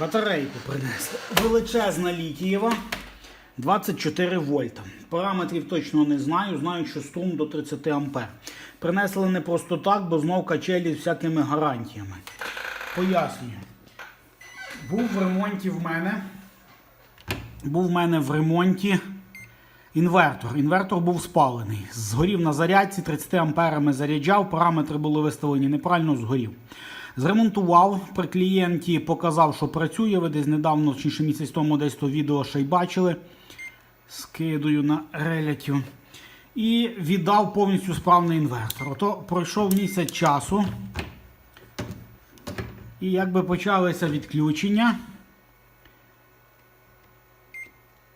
Батарейку принесли. Величезна літієва. 24 вольта. Параметрів точно не знаю. Знаю, що струм до 30 ампер. Принесли не просто так, бо знов качелі з всякими гарантіями. Пояснюю. Був в ремонті в мене. Був в мене в ремонті інвертор. Інвертор був спалений. Згорів на зарядці, 30 амперами заряджав, параметри були виставлені неправильно, згорів. Зремонтував при клієнті, показав, що працює. Ви десь недавно, чи ще місяць тому, десь то відео ще й бачили. Скидую на релятів. І віддав повністю справний інвертор. Ото пройшов місяць часу. І якби почалися відключення.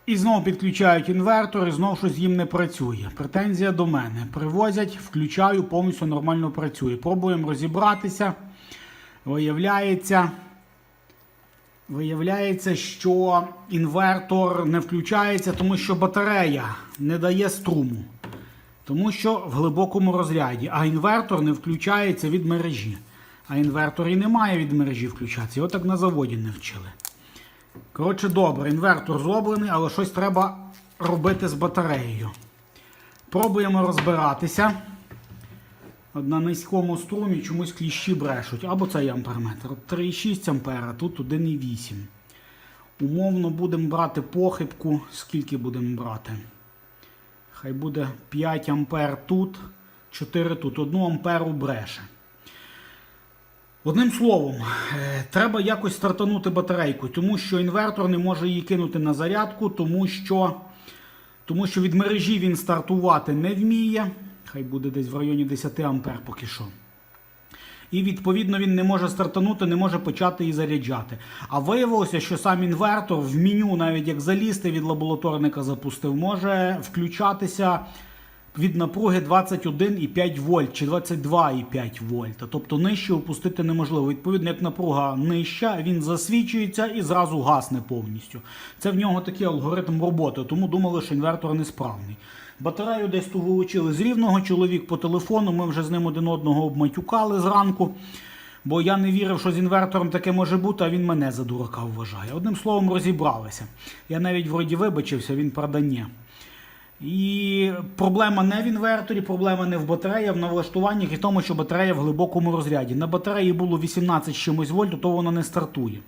І знову підключають інвертор, і знову щось їм не працює. Претензія до мене. Привозять, включаю, повністю нормально працює. Пробуємо розібратися. Виявляється, виявляється, що інвертор не включається, тому що батарея не дає струму. Тому що в глибокому розряді, а інвертор не включається від мережі. А інвертор і не має від мережі включатися. Його так на заводі не вчили. Коротше, добре, інвертор зроблений, але щось треба робити з батареєю. Пробуємо розбиратися. На низькому струмі чомусь кліщі брешуть. Або цей амперметр. 3,6 ампера, тут 1,8. Умовно будемо брати похибку. Скільки будемо брати? Хай буде 5 ампер тут, 4 тут. 1 амперу бреше. Одним словом, е, треба якось стартанути батарейку, тому що інвертор не може її кинути на зарядку, тому що, тому що від мережі він стартувати не вміє. Хай буде десь в районі 10 ампер поки що. І відповідно він не може стартанути, не може почати її заряджати. А виявилося, що сам інвертор в меню, навіть як залізти від лабораторника запустив, може включатися від напруги 21,5 вольт чи 22,5 вольта. Тобто нижче опустити неможливо. Відповідно, як напруга нижча, він засвічується і зразу гасне повністю. Це в нього такий алгоритм роботи, тому думали, що інвертор несправний. Батарею десь ту вилучили з рівного чоловік по телефону. Ми вже з ним один одного обматюкали зранку. Бо я не вірив, що з інвертором таке може бути, а він мене за дурака вважає. Одним словом, розібралися. Я навіть вроді вибачився, він продає. І проблема не в інверторі, проблема не в батареї, а в налаштуваннях і в тому, що батарея в глибокому розряді. На батареї було 18 чимось вольт, то вона не стартує.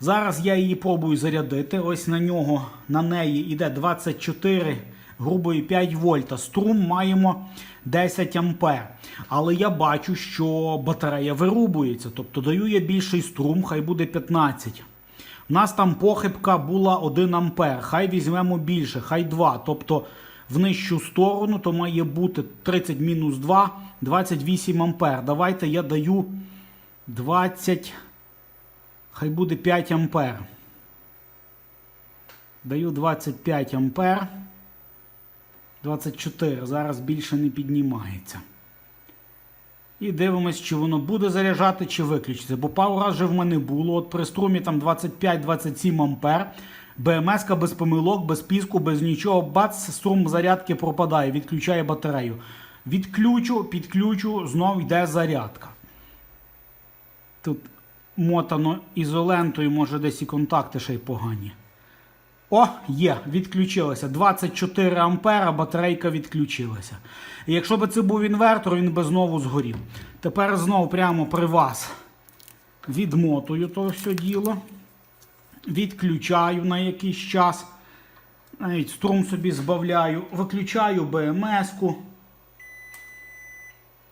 Зараз я її пробую зарядити. Ось на нього, на неї йде 24 грубої 5 вольта. Струм маємо 10 ампер. Але я бачу, що батарея вирубується. Тобто даю я більший струм, хай буде 15. У нас там похибка була 1 ампер. Хай візьмемо більше, хай 2. Тобто в нижчу сторону то має бути 30 мінус 2, 28 ампер. Давайте я даю 20, хай буде 5 ампер. Даю 25 ампер. 24. Зараз більше не піднімається. І дивимось, чи воно буде заряджати, чи виключиться. Бо пару разів в мене було. От при струмі там 25-27 ампер. БМС без помилок, без піску, без нічого. Бац, струм зарядки пропадає, відключає батарею. Відключу, підключу, знов йде зарядка. Тут мотано ізолентою, може десь і контакти ще й погані. О, є, відключилося. 24 ампера, батарейка відключилася. І якщо б це був інвертор, він би знову згорів. Тепер знову прямо при вас відмотую то все діло. Відключаю на якийсь час. Навіть струм собі збавляю. Виключаю БМС-ку.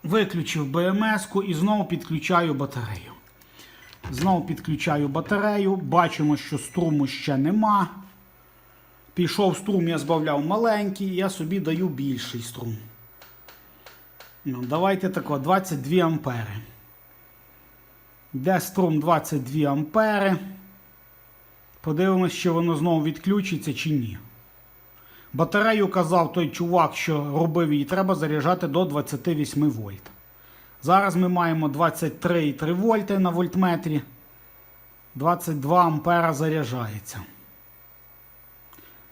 Виключив БМС-ку і знову підключаю батарею. Знову підключаю батарею. Бачимо, що струму ще нема. Пішов струм, я збавляв маленький, я собі даю більший струм. Ну, Давайте тако, 22 ампери. Де струм 22 ампери. Подивимось, чи воно знову відключиться чи ні. Батарею казав той чувак, що робив її, треба заряджати до 28 вольт. Зараз ми маємо 23,3 вольти на вольтметрі. 22 ампера заряджається.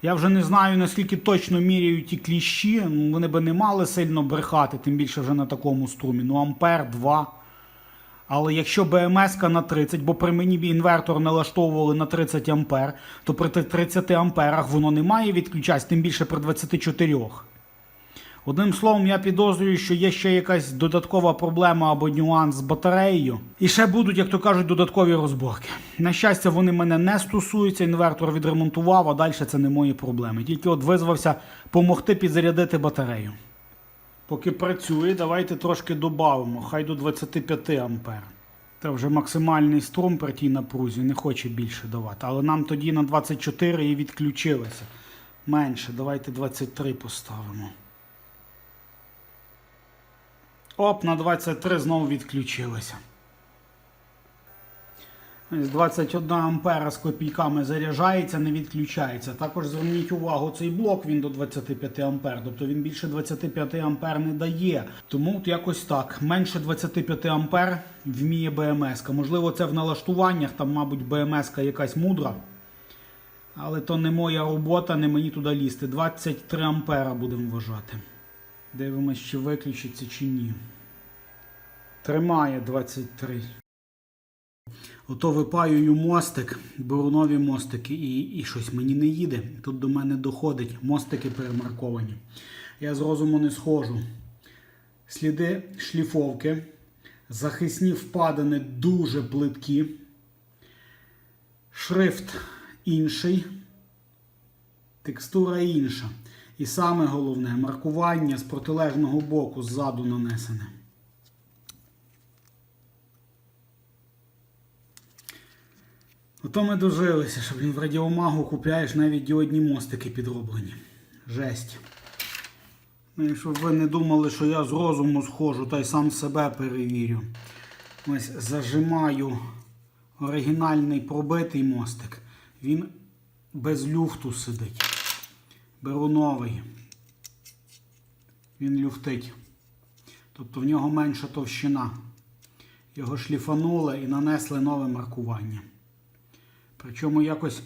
Я вже не знаю, наскільки точно міряють ті кліщі. Ну, Вони би не мали сильно брехати, тим більше вже на такому струмі. Ну, ампер 2. Але якщо БМС на 30, бо при мені інвертор налаштовували на 30 ампер, то при 30 амперах воно не має відключатися, тим більше при 24. Одним словом, я підозрюю, що є ще якась додаткова проблема або нюанс з батареєю. І ще будуть, як то кажуть, додаткові розборки. На щастя, вони мене не стосуються. Інвертор відремонтував, а далі це не мої проблеми. Тільки от визвався допомогти підзарядити батарею. Поки працює, давайте трошки додамо, хай до 25 ампер. Це вже максимальний струм при тій напрузі, не хоче більше давати. Але нам тоді на 24 і відключилося. Менше, давайте 23 поставимо. Оп, на 23 знову відключилося. Ось 21 ампера з копійками заряджається, не відключається. Також зверніть увагу, цей блок він до 25 ампер, тобто він більше 25 ампер не дає. Тому от якось так. Менше 25 ампер вміє БМС. Можливо, це в налаштуваннях, там, мабуть, БМС якась мудра. Але то не моя робота, не мені туди лізти. 23 ампера будемо вважати. Дивимось, чи виключиться, чи ні. Тримає 23. Ото випаюю мостик, беру нові мостики і, і щось мені не їде. Тут до мене доходить, мостики перемарковані. Я з розуму не схожу. Сліди шліфовки, захисні впадини дуже плиткі. Шрифт інший, текстура інша. І саме головне маркування з протилежного боку ззаду нанесене. Ото ми дожилися, що блін, в радіомагу купляєш навіть діодні мостики підроблені. Жесть. Ну, і щоб ви не думали, що я з розуму схожу та й сам себе перевірю. Ось зажимаю оригінальний пробитий мостик. Він без люфту сидить. Беру новий. Він люфтить. Тобто в нього менша товщина. Його шліфанули і нанесли нове маркування. Причому якось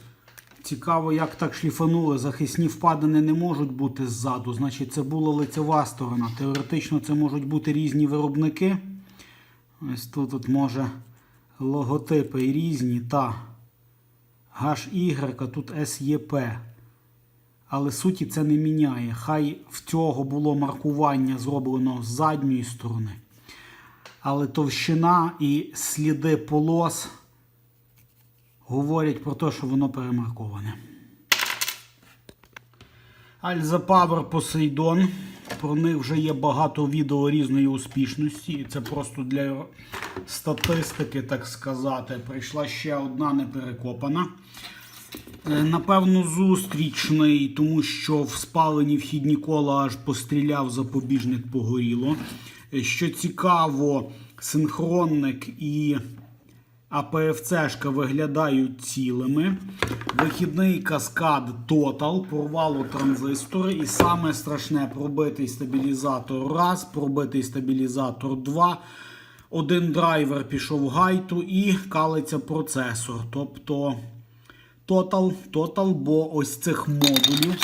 цікаво, як так шліфанули. Захисні впадини не можуть бути ззаду. Значить, це була лицева сторона. Теоретично це можуть бути різні виробники. Ось тут от може логотипи різні. Та HY, тут SEP. Але суті це не міняє. Хай в цього було маркування зроблено з задньої сторони. Але товщина і сліди полос говорять про те, що воно перемарковане. Альза Power Poseidon. Про них вже є багато відео різної успішності. І це просто для статистики, так сказати. Прийшла ще одна неперекопана. Е, Напевно, зустрічний, тому що в спалені вхідні кола аж постріляв запобіжник погоріло. Е, Що цікаво, синхронник і АПФЦшка виглядають цілими. Вихідний каскад Total, порвало транзистори. І саме страшне пробитий стабілізатор раз, пробитий стабілізатор 2. Один драйвер пішов в гайту і калиться процесор. Тобто Total, Total, бо ось цих модулів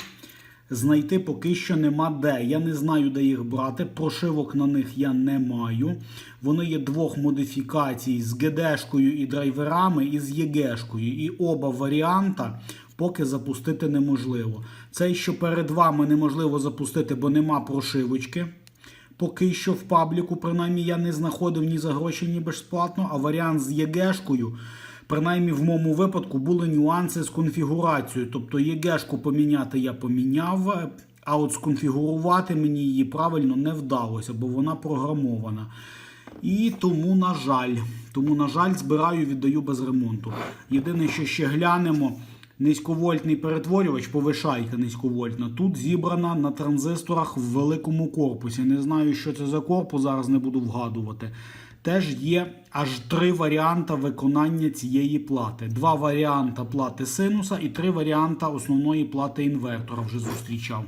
знайти поки що нема де. Я не знаю, де їх брати. Прошивок на них я не маю. Вони є двох модифікацій з GD-шкою і драйверами, і з ЄГ-шкою. І оба варіанта поки запустити неможливо. Цей, що перед вами неможливо запустити, бо нема прошивочки. Поки що в пабліку, принаймні, я не знаходив ні за гроші, ні безплатно, а варіант з ЄГшкою, принаймні в моєму випадку, були нюанси з конфігурацією. Тобто ЄГшку поміняти я поміняв, а от сконфігурувати мені її правильно не вдалося, бо вона програмована. І тому, на жаль, тому, на жаль, збираю, віддаю без ремонту. Єдине, що ще глянемо. Низьковольтний перетворювач, повишайка низьковольтна, тут зібрана на транзисторах в великому корпусі. Не знаю, що це за корпус, зараз не буду вгадувати. Теж є аж три варіанти виконання цієї плати. Два варіанти плати синуса і три варіанти основної плати інвертора вже зустрічав.